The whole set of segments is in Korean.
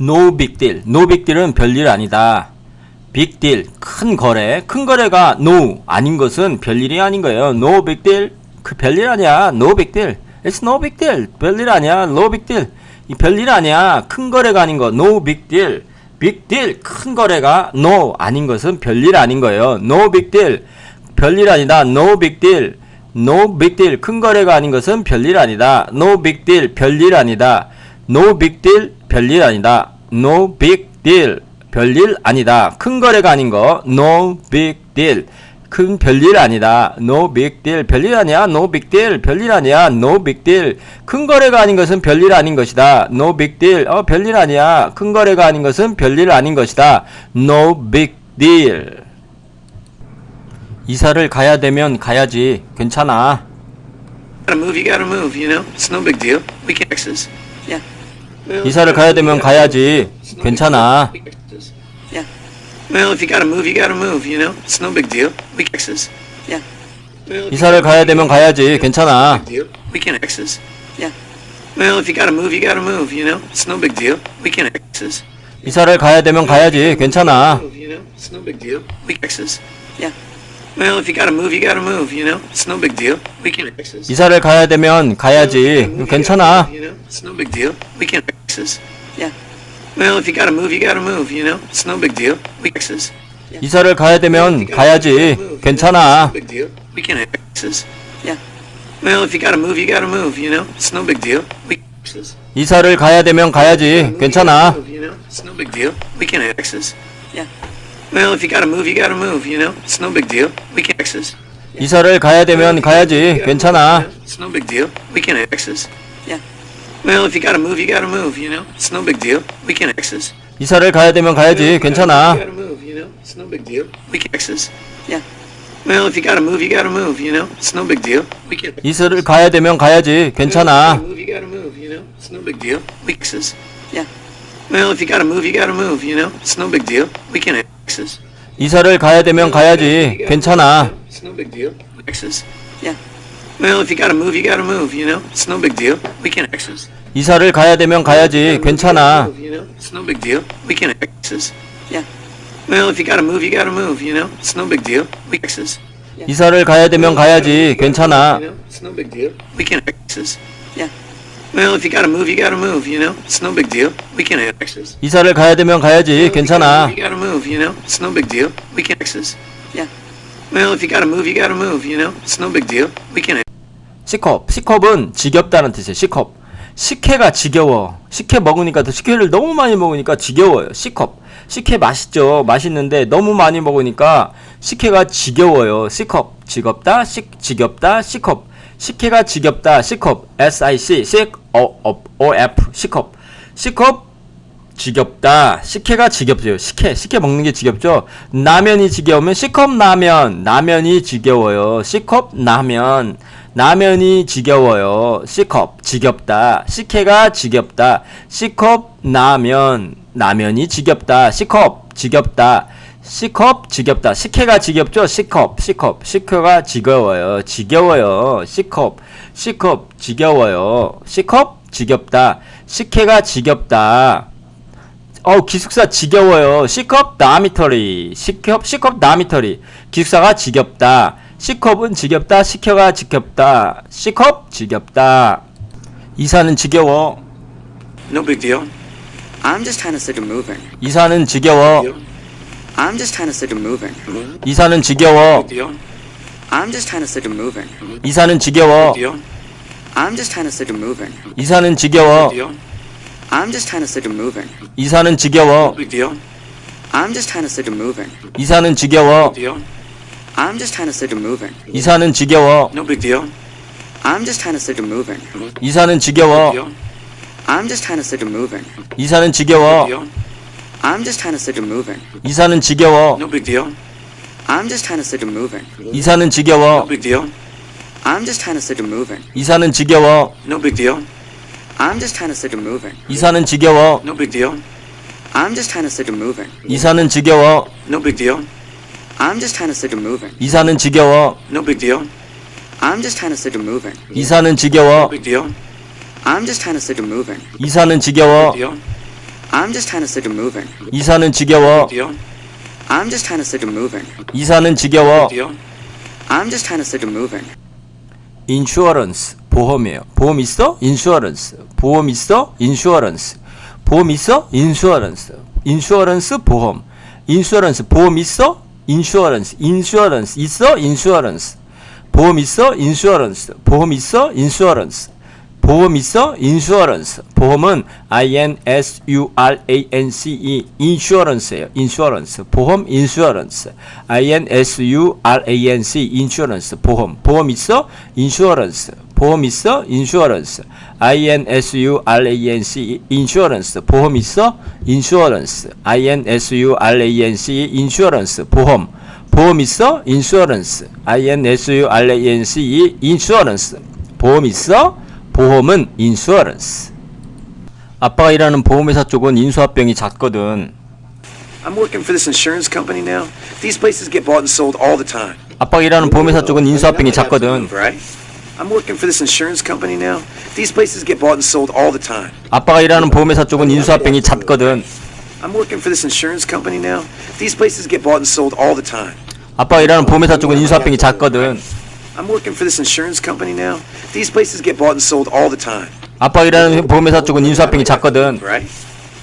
no big deal. no big deal은 별일 아니다. big deal 큰 거래. 큰 거래가 no 아닌 것은 별일이 아닌 거예요. no big deal 그 별일 아니야. no big deal. It's no big deal. 별일 아니야. no big deal. 이 별일 아니야. 큰 거래가 아닌 거. no big deal. big deal 큰 거래가 no 아닌 것은 별일 아닌 거예요. no big deal. 별일 아니다. no big deal. no big deal 큰 거래가 아닌 것은 별일 아니다. no big deal 별일 아니다. no big deal 별일 아니다. no big deal 별일 아니다. 큰 거래가 아닌 거 no big deal 큰 별일 아니다. no big deal 별일 아니야. no big deal 별일 아니야. no big deal 큰 거래가 아닌 것은 별일 아닌 것이다. no big deal 어 별일 아니야. 큰 거래가 아닌 것은 별일 아닌 것이다. no big deal 이사를 가야 되면 가야지. 괜찮아. gotta move, you gotta move, you know? It's no big deal. We can this. Yeah. 이사를 가야 되면 가야지. 괜찮아. Yeah. Well, if you gotta move, you gotta move, you know? It's no big deal. We can this. Yeah. Well, if you 이사를 가야 되면 가야지. 괜찮아. big deal. We can this. Yeah. Well, if you gotta move, you gotta move, you know? It's no big deal. We can this. 이사를 가야 되면 가야지. 괜찮아. Move, you know? It's no big deal. We can this. Yeah. 이사를 가야 되면 가야지. 괜찮아. You know, it's no big deal. We can fix this. Yeah. Well, if you gotta move, you gotta move. You know, it's no big deal. We can fix this. 이사를 가야 되면 가야지. 괜찮아. Big deal. We can fix this. Yeah. Well, if you gotta move, you gotta move. You know, it's no big deal. We can fix this. 이사를 가야 되면 가야지. 괜찮아. You know, it's no big deal. We can fix this. Yeah. Well, if you gotta move, you gotta move. You know, it's no big deal. We can fix this. 이사를 가야 되면 가야지. 괜찮아. It's no big deal. We can fix this. Yeah. Well, if you gotta move, you gotta move. You know, it's no big deal. We can fix this. 이사를 가야 되면 가야지. 괜찮아. You gotta move, you know, it's no big deal. We can fix this. Yeah. Well, if you gotta move, you gotta move, you know, it's no big deal. We can. 이사를 가야 되면 가야지. 괜찮아. Move, you gotta move, you know, it's no big deal. We can fix this. Yeah. Well, if you gotta move, you gotta move, you know, it's no big deal. We can This. 이사를 가야 되면 가야지. 괜찮아. It's no big deal. We can fix this. Yeah. Well, if you gotta move, you gotta move, you know, it's no big deal. We can this. 이사를 가야 되면 가야지. 괜찮아. You know, it's no big deal. We can this. Yeah. Well, if you gotta move, you gotta move, you know, it's no big deal. We can this. 이사를 가야 되면 가야지. 괜찮아. You know, it's no big deal. We can this. Yeah. Well, if you gotta move, you gotta move, you know, it's no big deal. We can fix this. 이사를 가야 되면 가야지. 괜찮아. You gotta move, you know, it's no big deal. We can this. Yeah. Well, if you gotta move, you gotta move, you know, it's no big deal. We can. C컵. C컵은 지겹다는 뜻이에요. C컵. 식혜가 지겨워. 식혜 먹으니까 또 식혜를 너무 많이 먹으니까 지겨워요. C컵. 식혜 맛있죠. 맛있는데 너무 많이 먹으니까 식혜가 지겨워요. C컵. 지겹다. 식 지겹다. C컵. 식혜가 지겹다. C컵. S I C O O O F C컵. C컵 지겹다. 식혜가 지겹죠. 식혜. 식혜 먹는 게 지겹죠. 라면이 지겨우면 C컵 라면. 라면이 지겨워요. C컵 라면. 라면이 지겨워요. C컵 지겹다. 식혜가 지겹다. C컵 라면. 라면이 지겹다. C컵 지겹다. C컵 지겹다. 식혜가 지겹죠? C컵. C컵. 식혜가 지겨워요. 지겨워요. C컵. C컵 지겨워요. C컵 지겹다. 식혜가 지겹다. 어 기숙사 지겨워요. C컵 나미터리. C컵 C컵 나미터리. 기숙사가 지겹다. C컵은 지겹다. C컵가 지겹다. C컵 지겹다. 이사는 지겨워. No big deal. I'm just kind of sick of moving. 이사는 지겨워. I'm just kind of sick of moving. 이사는 지겨워. I'm just kind of sick of moving. 이사는 지겨워. I'm just kind of sick of moving. 이사는 지겨워. I'm just kind of sick of moving. 이사는 지겨워. I'm just kind of sick of moving. 이사는 지겨워. I'm just kind of sick of moving. 이사는 지겨워. No big deal. I'm just kind of sick of moving. 이사는 지겨워. I'm just kind of sick of moving. 이사는 지겨워. I'm just moving. 이사는 지겨워. No big deal. I'm just kind of sick of moving. 이사는 지겨워. Big deal. I'm just moving. 이사는 지겨워. No big deal. I'm just kind of sick of moving. 이사는 지겨워. No big deal. I'm just kind of sick of moving. 이사는 지겨워. No big deal. I'm just kind of sick of moving. 이사는 지겨워. No big deal. I'm just kind of sick of moving. 이사는 지겨워. Big deal. I'm just kind of sick of moving. 이사는 지겨워. Deal. I'm just kind of sick of moving. 이사는 지겨워. I'm just kind of sick of moving. 이사는 지겨워. I'm just kind of sick of moving. 인슈어런스 보험이에요. 보험 있어? 인슈어런스. 보험 있어? 인슈어런스. 보험 있어? 인슈어런스. 인슈어런스 보험. 인슈어런스 보험 있어? 인슈어런스. 인슈어런스 있어? 인슈어런스. 보험 있어? 인슈어런스. 보험 있어? 인슈어런스. 보험 있어? 인슈어런스. 보험은 I N S U R A N C E 인슈어런스예요. 인슈어런스. 보험 인슈어런스. I N S U R A N C 인슈어런스. 보험. 보험 있어? 인슈어런스. 보험 있어? 인슈어런스. I N S U R A N C 인슈어런스. 보험 있어? 인슈어런스. I N S U R A N C 인슈어런스. 보험. 보험 있어? 인슈어런스. I N S U R A N C 인슈어런스. 보험 있어? 보험은 인슈어런스. 아빠가 일하는 보험회사 쪽은 인수합병이 잦거든. I'm working for this insurance company now. These places get bought and sold all the time. 아빠가 일하는 보험회사 쪽은 인수합병이 잦거든. Right? I'm working for this insurance company now. These places get bought and sold all the time. 아빠가 일하는 보험회사 쪽은 인수합병이 잦거든. I'm working for this insurance company now. These places get bought and sold all the time. 아빠가 일하는 보험회사 쪽은 인수합병이 잦거든. I'm working for this insurance company now. These places get bought and sold all the time. 아빠가 일하는 보험회사 쪽은 인수합병이 잦거든. Right?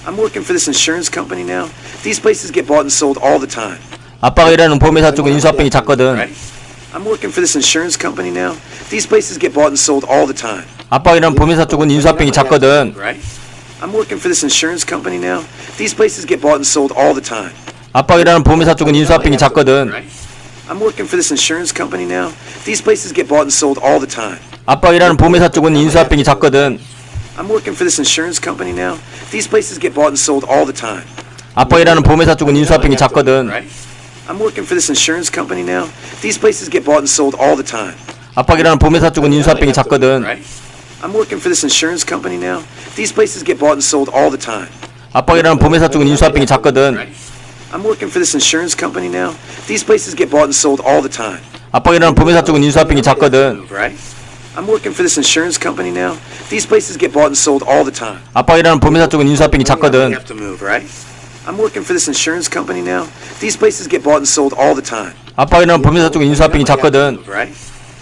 I'm working for this insurance company now. These places get bought and sold all the time. 아빠가 일하는 보험회사 쪽은 인수합병이 잦거든. Right? I'm working for this insurance company now. These places get bought and sold all the time. 아빠가 일하는 보험회사 쪽은 인수합병이 잦거든. Right? I'm working for this insurance company now. These places get bought and sold all the time. 아빠가 일하는 보험회사 쪽은 인수합병이 잦거든. Right? I'm working for this insurance company now. These places get bought and sold all the time. 아빠가 일하는 보험회사 쪽은 인수합병이 잦거든. I'm working for this insurance company now. These places get bought and sold all the time. 아빠가 일하는 보험회사 쪽은 인수합병이 잦거든. Right? I'm working for this insurance company now. These places get bought and sold all the time. 아빠가 일하는 보험회사 쪽은 인수합병이 잦거든. Right? I'm working for this insurance company now. These places get bought and sold all the time. 아빠가 일하는 보험회사 쪽은 인수합병이 잦거든. Right? I'm working for this insurance company now. These places get bought and sold all the time. 아빠가 일하는 보험회사 쪽은 인수합병이 잦거든. Right? I'm working for this insurance company now. These places get bought and sold all the time. 아빠가 일하는 보험회사 쪽은 인수합병이 You 잦거든. have to move, right? I'm working for this insurance company now. These places get bought and sold all the time. 아빠가 일하는 보험회사 쪽은 인수합병이 잦거든. Right?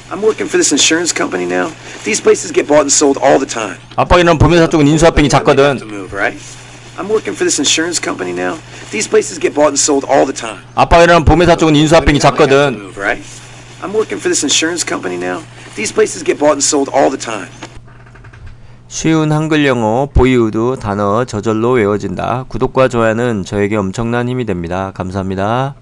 I'm working for this insurance company now. These places get bought and sold all the time. 아빠가 일하는 보험회사 쪽은 인수합병이 You have to 잦거든. move, right? I'm working for this insurance company now. These places get bought and sold all the time. 아빠가 일하는 보험회사 쪽은 인수합병이 잦거든. move, right? I'm working for this insurance company now. These places get bought and sold all the time. 쉬운 한글 영어 보이우드 단어 저절로 외워진다. 구독과 좋아요는 저에게 엄청난 힘이 됩니다. 감사합니다.